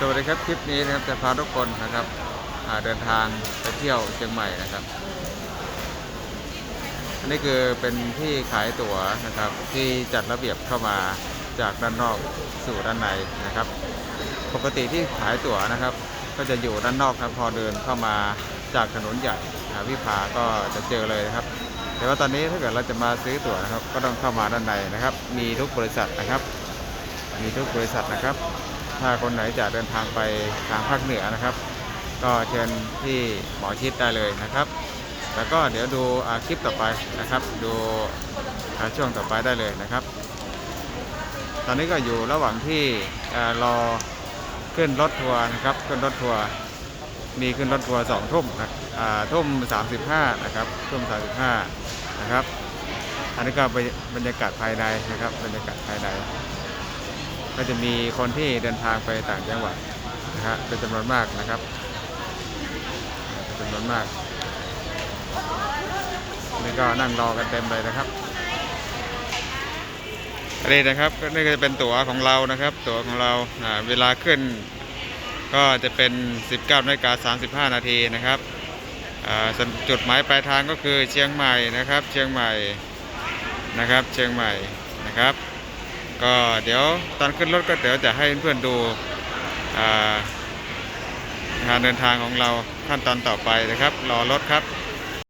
สวัสดีครับคลิปนี้นะครับจะพาทุกคนนะครับเดินทางไปเที่ยวเชียงใหม่นะครับ อันนี้คือเป็นที่ขายตั๋วนะครับ ที่จัดระเบียบเข้ามาจากด้านนอกสู่ด้านในนะครับ ปกติที่ขายตั๋วนะครับ ก็จะอยู่ด้านนอกครับพอเดินเข้ามาจากถนนใหญ่วิภาก็จะเจอเลยนะครับแต่ว่าตอนนี้ถ้าเกิดเราจะมาซื้อตั๋วนะครับ ก็ต้องเข้ามาด้านในนะครับ มีทุกบริษัทนะครับ มีทุกบริษัทนะครับ ถ้าคนไหนจะเดินทางไปทางภาคเหนือนะครับ ก็เชิญที่หมอชิดได้เลยนะครับ แล้วก็เดี๋ยวดูคลิปต่อไปนะครับ ดูช่วงต่อไปได้เลยนะครับ ตอนนี้ก็อยู่ระหว่างที่รอขึ้นรถทัวร์นะครับ ขึ้นรถทัวร์มีขึ้นรถทัวร์สองทุ่มนะทุ่มสามสิบห้านะครับทุ่มสามสิบห้านะครับ อันนี้ก็บรรยากาศภายในนะครับ บรรยากาศภายใน ก็จะมีคนที่เดินทางไปต่างจังหวัดนะฮะเป็นจำนวนมากนะครับเป็นจำนวนมากนี่ก็นั่งรอกันเต็มเลยนะครับอันนี้นะครับก็นี่ก็จะเป็นตั๋วของเรานะครับ ตั๋วของเราเวลาขึ้นก็จะเป็น 19นาฬิกา35 นาทีนะครับจุดหมายปลายทางก็คือเชียงใหม่นะครับ เชียงใหม่นะครับ เชียงใหม่นะครับ ก็เดี๋ยวตอนขึ้นรถก็เดี๋ยวจะให้เพื่อนดูอ่าการเดินทางของเราขั้นตอนต่อไปนะครับ รอรถครับ